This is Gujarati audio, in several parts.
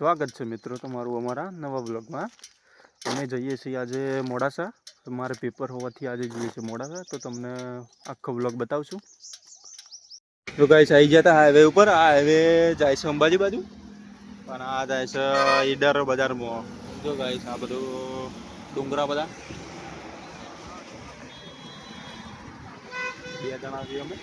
સ્વાગત છે મિત્રો તમારું અમારા નવા બ્લોગમાં અમે જઈએ છીએ આજે મોડાસા. મારે પેપર હોવાથી આજે જઈએ છીએ મોડાસા. તો તમને આખો બ્લોગ બતાવશું. તો ગાઈસ આવી ગયા હતા હાઈવે ઉપર. આ હાઈવે જાય છે અંબાજી બાજુ. પણ આ જાય છે ઈડર બજારમાં. જો ગાઈસ આ બધું ડુંગરા બધા. બે જણા છીએ અમે.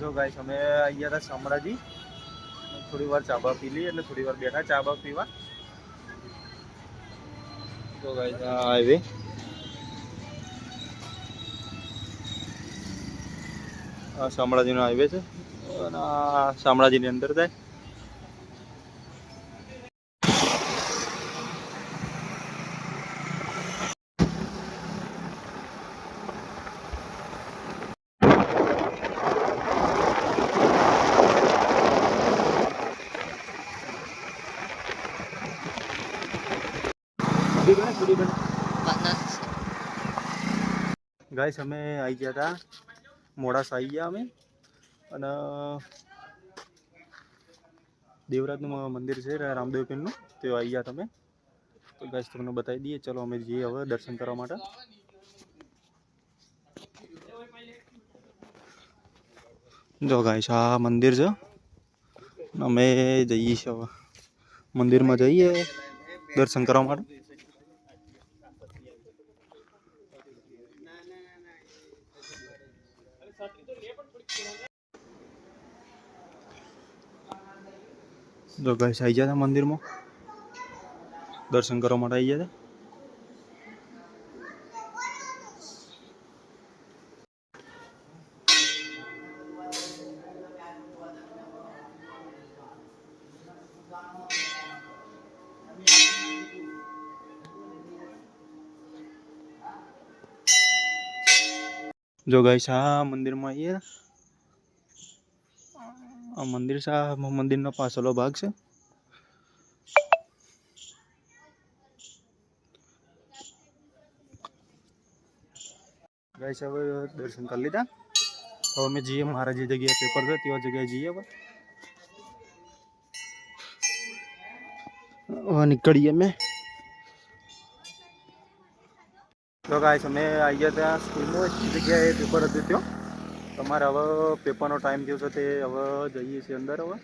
જો ગાઈસ અમે અહીંયા હતા શામળાજી. થોડી વાર ચા બા પી લઈએ એટલે થોડી વાર બેઠા ચા બા પીવા. જો ગાઈસ આ હાઈવે આ શામળાજીનો હાઈવે છે. અને આ શામળાજીની અંદર જાય ગાઈસ અમે આવી ગયા હતા મોડાસા આવી ગયા અમે. અને દેવરાજનું મંદિર છે રામદેવ પીરનું તે આવી ગયા તમે. તો ગાઈસ તમને બતાવી દઈએ. ચલો અમે જઈએ હવે દર્શન કરવા માટે. જો ગાઈસ આ મંદિર છે. અમે જઈએ છીએ હવે. મંદિરમાં જઈએ દર્શન કરવા માટે. તો ગાઈસ આવી ગયા હતા મંદિરમાં? દર્શન કરવા માટે આવી ગયા હતા જો ગાઈસ આ મંદિરમાં આવીએ આ મંદિર છે આ મંદિરનો પાછળનો ભાગ છે ગાઈસ હવે દર્શન કરી લીધા હવે અમે જઈએ મારા જે જગ્યાએ પેપર છે તેવા જગ્યાએ જઈએ હવે હવે નીકળીએ અમે તો ગાઈસ અમે આવી ગયા ત્યાં એક જગ્યાએ પેપર હતું ત્યાં. તમારે હવે પેપરનો ટાઈમ થયો છે તે હવે જઈએ છીએ અંદર હવે.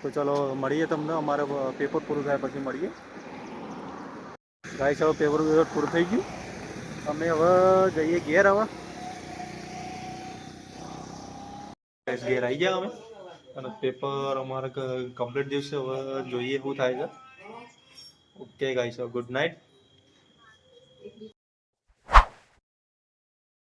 તો ચલો, મળીએ તમને. અમારે પેપર પૂરું થાય પછી મળીએ. ગાઈસ હવે પેપર વેપર પૂરું થઈ ગયું. અમે હવે જઈએ ઘેર હવે. ઘેર આવી ગયા અમે. અને પેપર અમારે કમ્પ્લીટ દિવસે હવે જોઈએ શું થાય છે. Okay guys good night